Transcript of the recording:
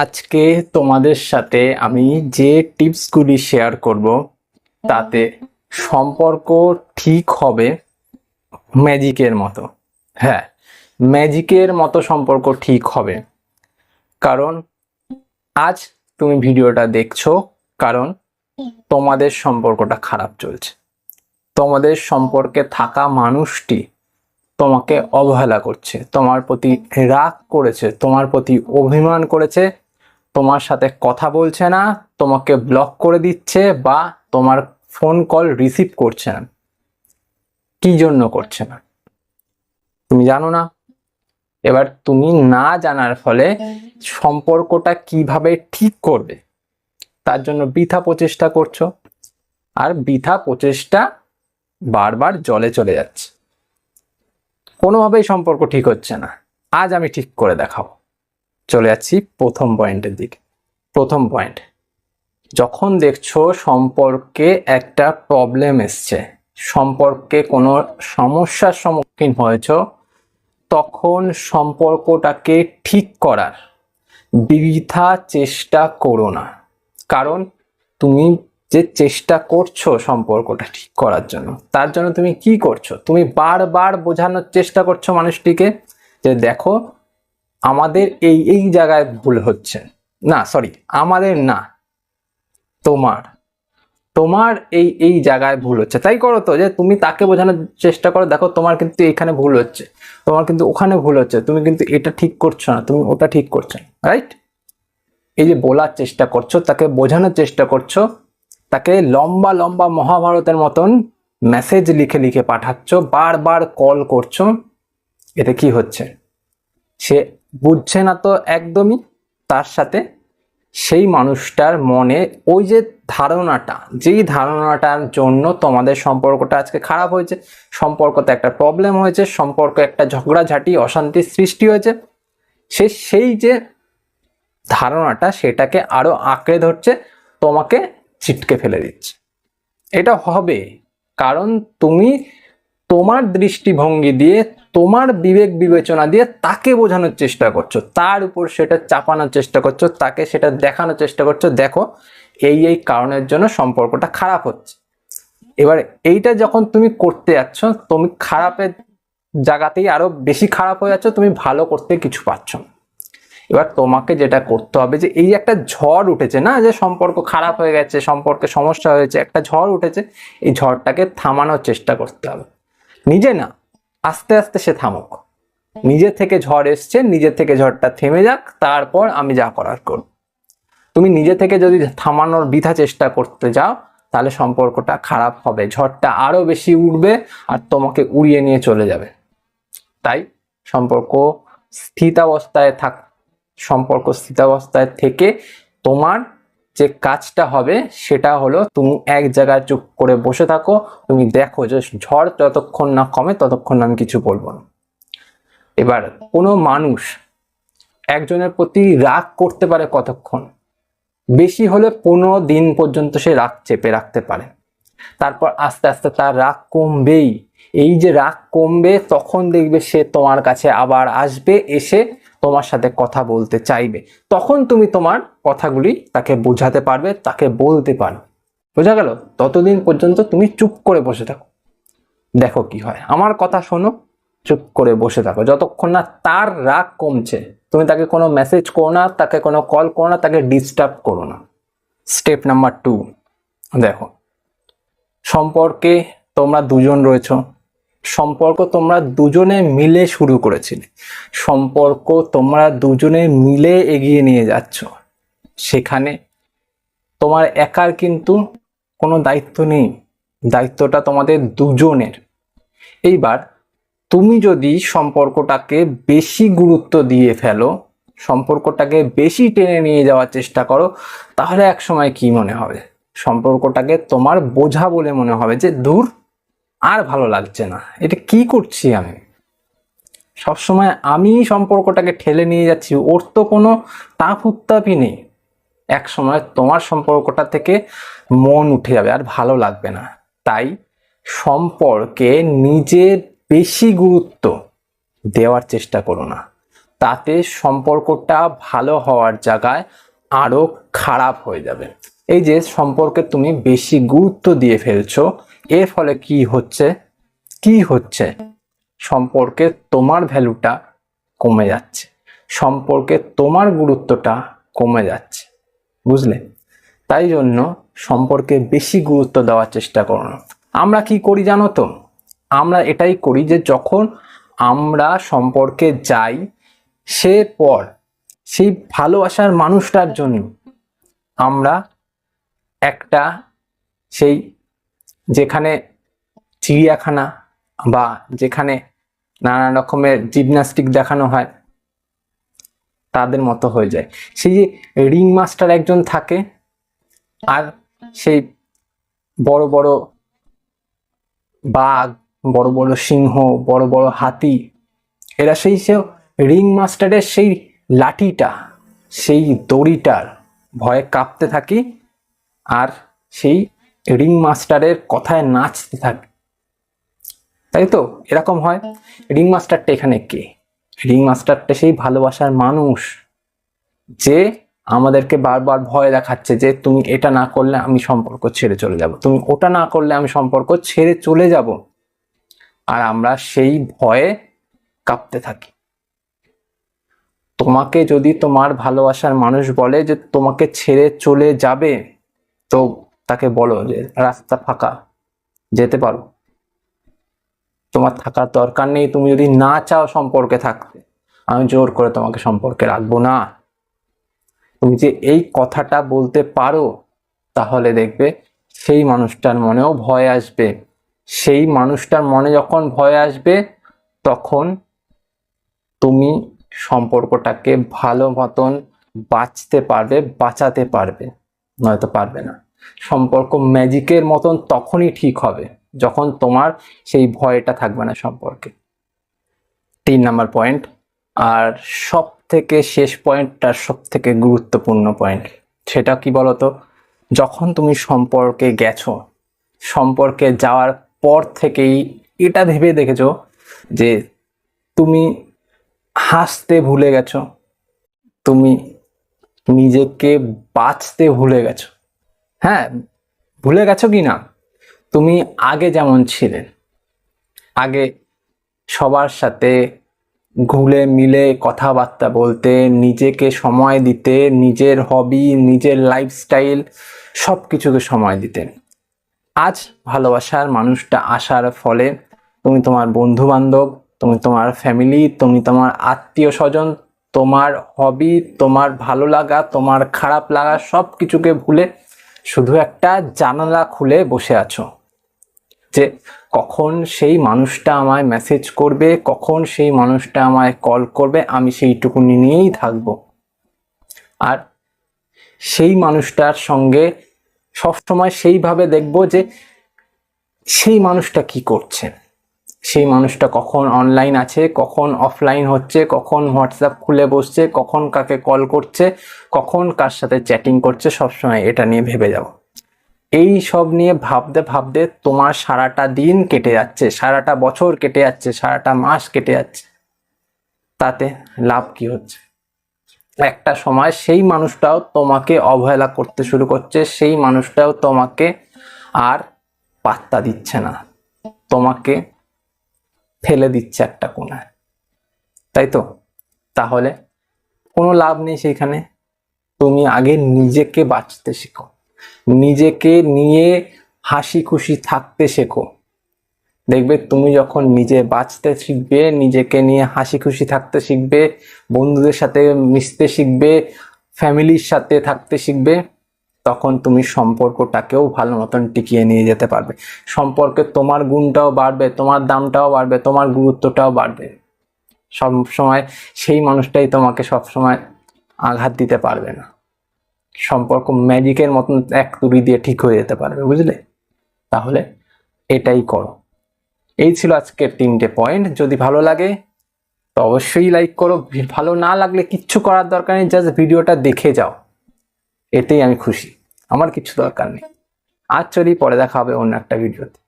আজকে তোমাদের সাথে আমি যে টিপসগুলি শেয়ার করব, তাতে সম্পর্ক ঠিক হবে ম্যাজিকের মতো। হ্যাঁ ম্যাজিকের মতো সম্পর্ক ঠিক হবে। কারণ আজ তুমি ভিডিওটা দেখছ, কারণ তোমাদের সম্পর্কটা খারাপ চলছে। তোমাদের সম্পর্কে থাকা মানুষটি তোমাকে অবহেলা করছে, তোমার প্রতি রাগ করেছে, তোমার প্রতি অভিমান করেছে তোমার সাথে কথা বলছে না, তোমাকে ব্লক করে দিচ্ছে বা তোমার ফোন কল রিসিভ করছে না। কি জন্য করছে না? তুমি জানো না? এবার তুমি না জানার ফলে সম্পর্কটা কীভাবে ঠিক করবে, তার জন্য বৃথা প্রচেষ্টা করছ। আর বৃথা প্রচেষ্টা বারবার জলে চলে যাচ্ছে। কোনোভাবেই সম্পর্ক ঠিক হচ্ছে না। আজ আমি ঠিক করে দেখাবো। চলে যাচ্ছি প্রথম পয়েন্টের দিকে। প্রথম পয়েন্ট যখন দেখছ সম্পর্কে একটা প্রবলেম এসছে, সম্পর্কে কোনো সমস্যার সম্মুখীন হয়েছ, তখন সম্পর্কটাকে ঠিক করার বৃথা চেষ্টা করো না। কারণ তুমি যে চেষ্টা করছ সম্পর্কটা ঠিক করার জন্য, তার জন্য তুমি কি করছ? তুমি বারবার বোঝানোর চেষ্টা করছ মানুষটিকে যে দেখো আমাদের এই এই জায়গায় ভুল হচ্ছে। না সরি আমাদের না, তোমার। তোমার এই এই জায়গায় ভুল হচ্ছে। তাই করো তো, যে তুমি তাকে বোঝানোর চেষ্টা করো, দেখো তোমার কিন্তু এখানে ভুল হচ্ছে। তোমার কিন্তু ওখানে ভুল হচ্ছে। তুমি কিন্তু এটা ঠিক করছ না, তুমি ওটা ঠিক করছ না রাইট এই যে বলার চেষ্টা করছ, তাকে বোঝানোর চেষ্টা করছ, তাকে লম্বা লম্বা মহাভারতের মতন মেসেজ লিখে লিখে পাঠাচ্ছ, বারবার কল করছ, এতে কি হচ্ছে? সে বুঝছে না তো একদমই তার সাথে সেই মানুষটার মনে ওই যে ধারণাটা, যেই ধারণাটার জন্য তোমাদের সম্পর্কটা আজকে খারাপ হয়েছে, সম্পর্কতে একটা প্রবলেম হয়েছে, সম্পর্ক একটা ঝগড়াঝাটি অশান্তির সৃষ্টি হয়েছে, সে সেই যে ধারণাটা সেটাকে আরও আঁকড়ে ধরছে, তোমাকে ছিটকে ফেলে দিচ্ছে। এটা হবে, কারণ তুমি তোমার দৃষ্টিভঙ্গি দিয়ে তোমার বিবেক বিবেচনা দিয়ে তাকে বোঝানোর চেষ্টা করছ। তার উপর সেটা চাপানোর চেষ্টা করছ, তাকে সেটা দেখানোর চেষ্টা করছ, দেখো এই এই কারণের জন্য সম্পর্কটা খারাপ হচ্ছে। এবার এইটা যখন তুমি করতে যাচ্ছ, তুমি খারাপের জায়গাতেই আরও বেশি খারাপ হয়ে যাচ্ছ, তুমি ভালো করতে কিছু পাচ্ছ না। এবার তোমাকে যেটা করতে হবে যে এই একটা ঝড় উঠেছে না, যে সম্পর্ক খারাপ হয়ে গেছে, সম্পর্কে সমস্যা হয়েছে, একটা ঝড় উঠেছে, এই ঝড়টাকে থামানোর চেষ্টা করতে হবে। নিজে না আস্তে আস্তে সে থামুক। নিজে থেকে ঝড় এসছে, নিজে থেকে ঝড়টা থেমে যাক, তারপর আমি যা করার করব। তুমি নিজে থেকে যদি থামানোর বৃথা চেষ্টা করতে যাও, তাহলে সম্পর্কটা খারাপ হবে, ঝড়টা আরও বেশি উঠবে আর তোমাকে উড়িয়ে নিয়ে চলে যাবে। তাই সম্পর্ক স্থিতাবস্থায় থাক, সম্পর্ক স্থিতাবস্থায় থেকে তোমার যে কাজটা হবে সেটা হলো তুমি এক জায়গায় চুপ করে বসে থাকো, তুমি দেখো যে ঝড় যতক্ষণ না কমে ততক্ষণ আমি কিছু বলব না। এবার কোনো মানুষ একজনের প্রতি রাগ করতে পারে কতক্ষণ? বেশি হলে পনেরো দিন পর্যন্ত সে রাগ চেপে রাখতে পারে। তারপর আস্তে আস্তে তার রাগ কমবেই। এই যে রাগ কমবে, তখন দেখবে সে তোমার কাছে আবার আসবে, এসে তোমার সাথে কথা বলতে চাইবে। তখন তুমি তোমার কথাগুলি তাকে বোঝাতে পারবে, তাকে বলতে পারবে। বোঝা গেল? ততদিন পর্যন্ত তুমি চুপ করে বসে থাকো। দেখো কি হয়। আমার কথা শোনো, চুপ করে বসে থাকো। যতক্ষণ না তার রাগ কমছে, তুমি তাকে কোনো মেসেজ করো না, তাকে কোনো কল করো না, তাকে ডিস্টার্ব করো না। স্টেপ নাম্বার টু দেখো। সম্পর্কে তোমরা দুজন রয়েছো। সম্পর্ক তোমরা দুজনে মিলে শুরু করেছিলে। সম্পর্ক তোমরা দুজনে মিলে এগিয়ে নিয়ে যাচ্ছ। সেখানে তোমার একার কিন্তু কোনো দায়িত্ব নেই। দায়িত্বটা তোমাদের দুজনের। এইবার তুমি যদি সম্পর্কটাকে বেশি গুরুত্ব দিয়ে ফেলো, সম্পর্কটাকে বেশি টেনে নিয়ে যাওয়ার চেষ্টা করো, তাহলে এক সময় কি মনে হবে? সম্পর্কটাকে তোমার বোঝা বলে মনে হবে যে দূর আর ভালো লাগছে না। এটা কি করছি আমি? সবসময় আমি সম্পর্কটাকে ঠেলে নিয়ে যাচ্ছি। ওর তো কোনো তাপ উত্তাপই নেই। এক সময় তোমার সম্পর্কটা থেকে মন উঠে যাবে, আর ভালো লাগবে না। তাই সম্পর্কে নিজের বেশি গুরুত্ব দেওয়ার চেষ্টা করো না। তাতে সম্পর্কটা ভালো হওয়ার জায়গায় আরও খারাপ হয়ে যাবে। এই যে সম্পর্কে তুমি বেশি গুরুত্ব দিয়ে ফেলছো, এর ফলে কি হচ্ছে? কি হচ্ছে? সম্পর্কে তোমার ভ্যালুটা কমে যাচ্ছে। সম্পর্কে তোমার গুরুত্বটা কমে যাচ্ছে। বুঝলে? তাই জন্য সম্পর্কে বেশি গুরুত্ব দেওয়ার চেষ্টা করো না। আমরা কি করি জানো তো? আমরা এটাই করি যে যখন আমরা সম্পর্কে যাই, সে পর সেই ভালোবাসার মানুষটার জন্য আমরা একটা সেই যেখানে চিড়িয়াখানা বা যেখানে নানা রকমের জিমনাস্টিক দেখানো হয়, তাদের মতো হয়ে যায়। সেই যে রিং মাস্টার একজন থাকে, আর সেই বড় বড় বাঘ, বড় বড় সিংহ, বড় বড় হাতি, এরা সেই সে রিং মাস্টারের সেই লাঠিটা, সেই দড়িটার ভয়ে কাঁপতে থাকি। আর সেই রিং মাস্টারের কথায় নাচতে থাকে। তাই তো? এরকম হয়। রিং মাস্টারটা এখানে কে? রিং মাস্টারটা সেই ভালোবাসার মানুষ যে আমাদেরকে বারবার ভয় দেখাচ্ছে যে তুমি এটা না করলে আমি সম্পর্ক ছেড়ে চলে যাব। তুমি ওটা না করলে আমি সম্পর্ক ছেড়ে চলে যাব। আর আমরা সেই ভয়ে কাঁপতে থাকি। তোমাকে যদি তোমার ভালোবাসার মানুষ বলে যে তোমাকে ছেড়ে চলে যাবে তো তাকে বলো যে, রাস্তা ফাঁকা, যেতে পারো। তোমার থাকার দরকার নেই, তুমি যদি না চাও সম্পর্কে থাকতে, আমি জোর করে তোমাকে সম্পর্কে রাখব না। তুমি যে এই কথাটা বলতে পারো, তাহলে দেখবে সেই মানুষটার মনেও ভয় আসবে। সেই মানুষটার মনে যখন ভয় আসবে, তখন তুমি সম্পর্কটাকে ভালো মতন বাঁচতে পারবে, বাঁচাতে পারবে। নয়তো পারবে না। সম্পর্ক ম্যাজিকের মতন তখনই ঠিক হবে যখন তোমার সেই ভয়টা থাকবে না সম্পর্কে। তিন নাম্বার পয়েন্ট। আর সব থেকে শেষ পয়েন্টটা সব থেকে গুরুত্বপূর্ণ পয়েন্ট, সেটা কি বলতো? যখন তুমি সম্পর্কে গেছো, সম্পর্কে যাওয়ার পর থেকেই এটা ভেবে দেখেছ যে তুমি হাসতে ভুলে গেছো, তুমি নিজেকে বাঁচতে ভুলে গেছো। হ্যাঁ ভুলে গেছো কি না? তুমি আগে যেমন ছিলে, আগে সবার সাথে ঘুলে মিলে কথাবার্তা বলতে, নিজেকে সময় দিতে, নিজের হবি নিজের লাইফস্টাইল সব কিছুকে সময় দিতে। আজ ভালোবাসার মানুষটা আসার ফলে তুমি তোমার বন্ধু বান্ধব তুমি তোমার ফ্যামিলি তুমি তোমার আত্মীয় স্বজন তোমার হবি তোমার ভালো লাগা, তোমার খারাপ লাগা সব কিছুকে ভুলে শুধু একটা জানালা খুলে বসে আছো। যে কখন সেই মানুষটা আমায় মেসেজ করবে, কখন সেই মানুষটা আমায় কল করবে, আমি সেইটুকুনি নিয়েই থাকব। আর সেই মানুষটার সঙ্গে সবসময় সেইভাবে দেখব যে সেই মানুষটা কি করছে। সেই মানুষটা কখন অনলাইন আছে, কখন অফলাইন হচ্ছে, কখন হোয়াটসঅ্যাপ খুলে বসছে, কখন কাকে কল করছে, কখন কার সাথে চ্যাটিং করছে, সবসময় এটা নিয়ে ভেবে যাও। এই সব নিয়ে ভাবতে ভাবতে তোমার সারাটা দিন কেটে যাচ্ছে, সারাটা বছর কেটে যাচ্ছে, সারাটা মাস কেটে যাচ্ছে। তাতে লাভ কি হচ্ছে? একটা সময় সেই মানুষটাও তোমাকে অবহেলা করতে শুরু করছে, সেই মানুষটাও তোমাকে আর পাত্তা দিচ্ছে না। তোমাকে ফেলে দিচ্ছে একটা কোনায় তাই তো? তাহলে কোনো লাভ নেই সেইখানে। তুমি আগে নিজেকে বাঁচতে শেখো। নিজেকে নিয়ে হাসি খুশি থাকতে শেখো। দেখবে তুমি যখন নিজে বাঁচতে শিখবে, নিজেকে নিয়ে হাসি খুশি থাকতে শিখবে, বন্ধুদের সাথে মিশতে শিখবে ফ্যামিলির সাথে থাকতে শিখবে তখন তুমি সম্পর্কটাকেও ভালো মতন টিকিয়ে নিয়ে যেতে পারবে। সম্পর্কে তোমার গুণটাও বাড়বে, তোমার দামটাও বাড়বে, তোমার গুরুত্বটাও বাড়বে। সব সময় সেই মানুষটাই তোমাকে সব সময় আঘাত দিতে পারবে না। সম্পর্ক ম্যাজিকের মতন এক তুড়ি দিয়ে ঠিক হয়ে যেতে পারবে, বুঝলে? তাহলে এটাই করো। এই ছিল আজকের তিনটে পয়েন্ট। যদি ভালো লাগে তো অবশ্যই লাইক করো। ভালো না লাগলে কিচ্ছু করার দরকার নেই। জাস্ট ভিডিওটা দেখে যাও। এতেই আমি খুশি। আমার কিছু দরকার নেই। আজ চলি পরে দেখা হবে অন্য একটা ভিডিওতে।